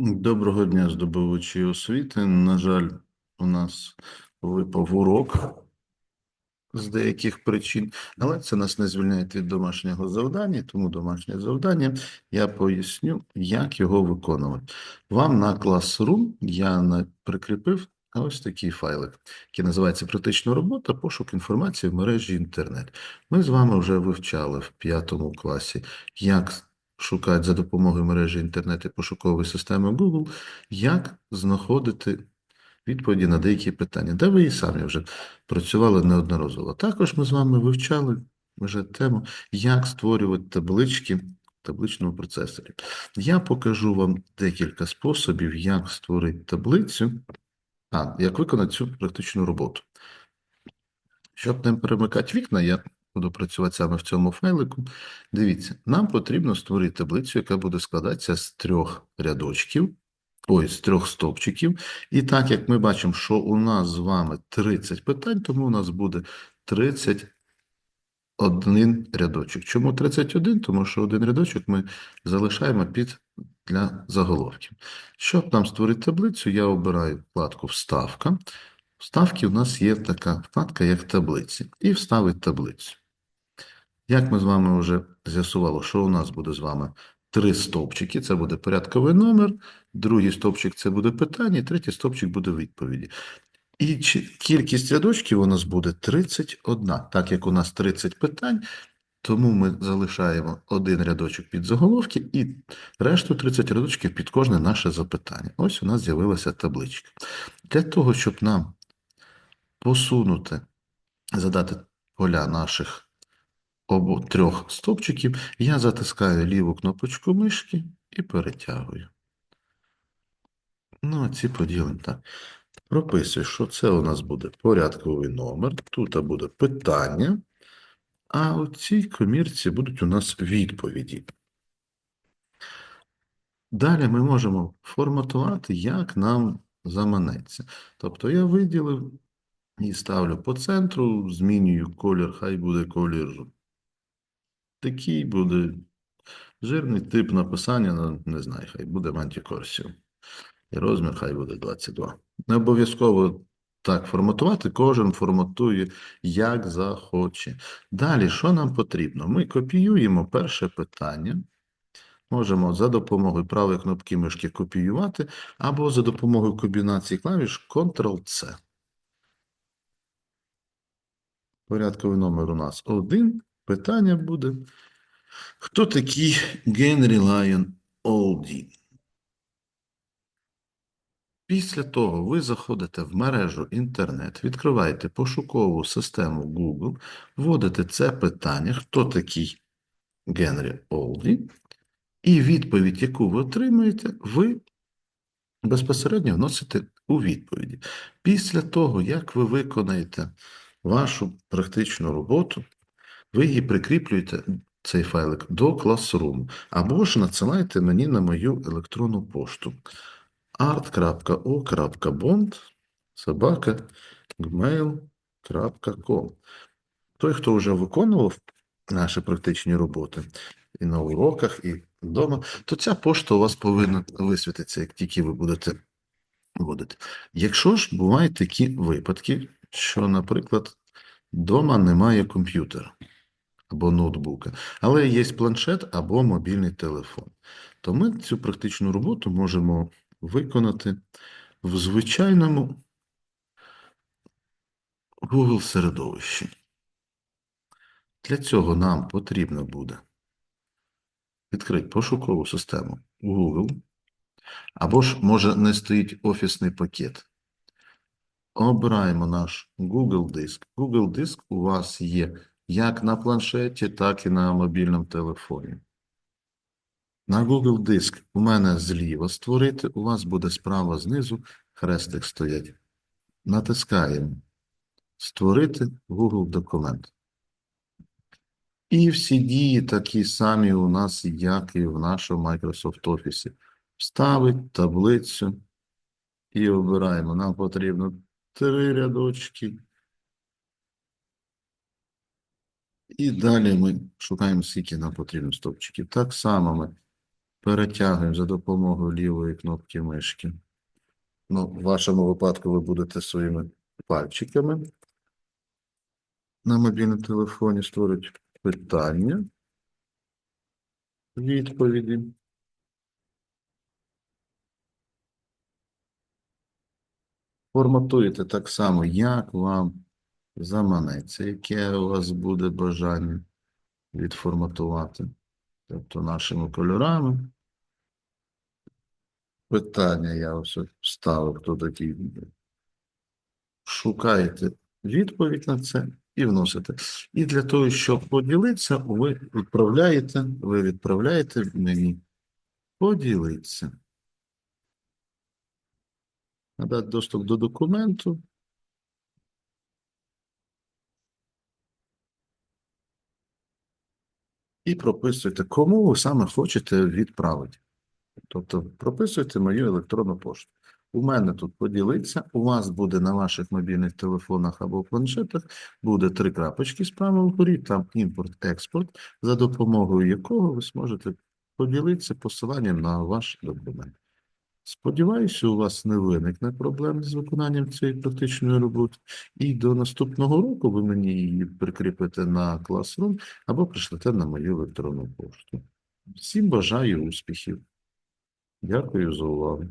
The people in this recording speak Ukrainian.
Доброго дня, здобувачі освіти. На жаль, у нас випав урок з деяких причин, але це нас не звільняє від домашнього завдання, тому домашнє завдання я поясню, як його виконувати. Вам на Classroom я прикріпив ось такий файлик, який називається Критична робота, пошук інформації в мережі інтернет. Ми з вами вже вивчали в п'ятому класі, як шукати за допомогою мережі інтернет і пошукової системи Google, як знаходити відповіді на деякі питання, де ви і самі вже працювали неодноразово. Також ми з вами вивчали вже тему, як створювати таблички в табличному процесорі. Я покажу вам декілька способів, як створити таблицю, а як виконати цю практичну роботу. Щоб не перемикати вікна, я буду працювати саме в цьому файлику. Дивіться, нам потрібно створити таблицю, яка буде складатися з трьох рядочків, ой, з трьох стовпчиків. І так як ми бачимо, що у нас з вами 30 питань, тому у нас буде 31 рядочок. Чому 31? Тому що один рядочок ми залишаємо під для заголовків. Щоб нам створити таблицю, я обираю вкладку Вставка. Вставки у нас є така вкладка, як таблиці, і вставить таблицю. Як ми з вами вже з'ясували, що у нас буде з вами три стовпчики, це буде порядковий номер, другий стовпчик це буде питання, третій стовпчик буде відповіді. І кількість рядочків у нас буде 31. Так як у нас 30 питань, тому ми залишаємо один рядочок під заголовки і решту 30 рядочків під кожне наше запитання. Ось у нас з'явилася табличка. Для того, щоб нам посунути, задати поля наших обо трьох стовпчиків, я затискаю ліву кнопочку мишки і перетягую. Ну, а ці поділимо так. Прописую, що це у нас буде порядковий номер, тут буде питання, а у цій комірці будуть у нас відповіді. Далі ми можемо форматувати, як нам заманеться. Тобто я виділив і ставлю по центру, змінюю колір, хай буде колір такий, буде жирний тип написання, ну, не знаю, хай буде мантікорсів. І розмір хай буде 22. Не обов'язково так форматувати, кожен форматує як захоче. Далі, що нам потрібно? Ми копіюємо перше питання. Можемо за допомогою правої кнопки мишки копіювати, або за допомогою комбінації клавіш Ctrl-C. Порядковий номер у нас один. Питання буде. Хто такий Генрі Лайон Олді? Після того ви заходите в мережу інтернет, відкриваєте пошукову систему Google, вводите це питання, хто такий Генрі Олді, і відповідь, яку ви отримаєте, ви безпосередньо вносите у відповіді. Після того, як ви виконаєте вашу практичну роботу, ви її прикріплюєте, цей файлик, до Classroom, або ж надсилаєте мені на мою електронну пошту art.o.bond. Той, хто вже виконував наші практичні роботи і на уроках, і вдома, то ця пошта у вас повинна висвітитися, як тільки ви будете вводити. Якщо ж бувають такі випадки, що, наприклад, вдома немає комп'ютера або ноутбука, але є планшет або мобільний телефон, то ми цю практичну роботу можемо виконати в звичайному Google середовищі. Для цього нам потрібно буде відкрити пошукову систему Google, або ж може не стоїть офісний пакет. Обираємо наш Google Диск. Google Диск у вас є як на планшеті, так і на мобільному телефоні. На Google Диск у мене зліва створити, у вас буде справа знизу хрестик стоять. Натискаємо Створити Google документ. І всі дії такі самі у нас, як і в нашому Microsoft Office. Вставить таблицю і обираємо. Нам потрібно три рядочки. І далі ми шукаємо, скільки нам потрібно стовпчиків. Так само ми перетягуємо за допомогою лівої кнопки мишки. Ну, в вашому випадку ви будете своїми пальчиками на мобільному телефоні створюють питання, відповіді. Форматуєте так само, як вам заманеться, яке у вас буде бажання відформатувати. Тобто нашими кольорами. Питання я ось вставив, хто такий. Шукаєте відповідь на це і вносите. І для того, щоб поділитися, ви відправляєте, ви відправляєте мені поділитися. Надати доступ до документу. І прописуйте, кому ви саме хочете відправити. Тобто прописуйте мою електронну пошту. У мене тут поділиться, у вас буде на ваших мобільних телефонах або планшетах буде три крапочки справа вгорі, там імпорт-експорт, за допомогою якого ви зможете поділитися посиланням на ваш документ. Сподіваюся, у вас не виникне проблем з виконанням цієї практичної роботи. І до наступного року ви мені її прикріпите на Classroom або прийшлете на мою електронну пошту. Всім бажаю успіхів. Дякую за увагу.